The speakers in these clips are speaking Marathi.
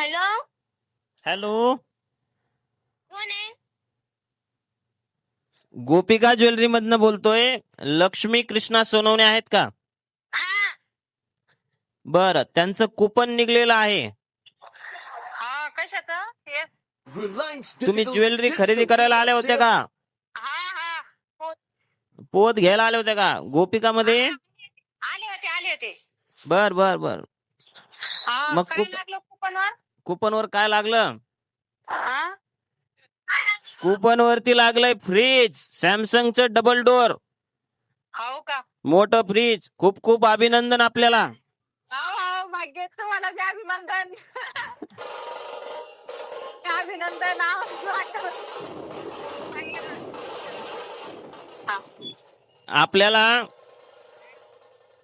हॅलो हॅलो कोण आहे? गोपिका ज्वेलरी मधनं बोलतोय. लक्ष्मी कृष्णा सोनवणे आहेत का? हा. बर त्यांचं कुपन निघलेलं आहे. हा कशाच? हे? तुम्ही ज्वेलरी खरेदी करायला आल्या होत्या का? हा हा हो. पोत. घ्यायला आल्या होत्या का? गोपिका मध्ये आले होते आले होते. बर बर बर. हा मग लागलं कुपनवर कुपन वर काय लागलं? हा कुपन वरती लागलंय फ्रीज सॅमसंगचं डबल डोअर. हो का? मोठं फ्रीज खूप खूप अभिनंदन आपल्याला. भाग्य तुम्हाला बी अभिनंदन. हा. आपल्याला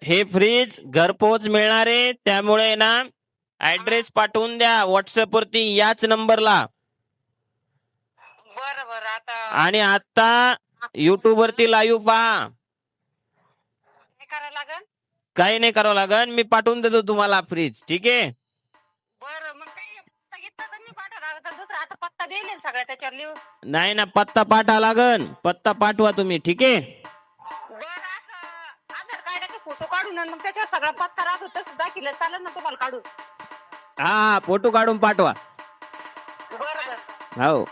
हे फ्रीज घरपोच मिळणार आहे त्यामुळे ना ऍड्रेस पाठवून द्या. व्हॉट्सअप वरती याच नंबरला बरं बरं. आता आणि आता युट्यूब वरती लाईव्ह पहा. काय करावं लागल काही नाही करावं लागन. मी पाठवून देतो तुम्हाला फ्रीज ठीक आहे? बरं मग काही पत्ता घेतला तर नाही पाठवा लागत. दुसरा आता पत्ता देईल ना सगळ्या त्याच्यावर लिहून. नाही ना पत्ता पाठवा लागन. पत्ता पाठवा तुम्ही. ठीक आहे? बरं असं आधार कार्डाचे फोटो काढून आणि मग त्याच्यावर सगळा पत्ता राहतो तसं दाखिलं. चालेल ना तुम्हाला काढून. हा फोटो काढून पाठवा. हो.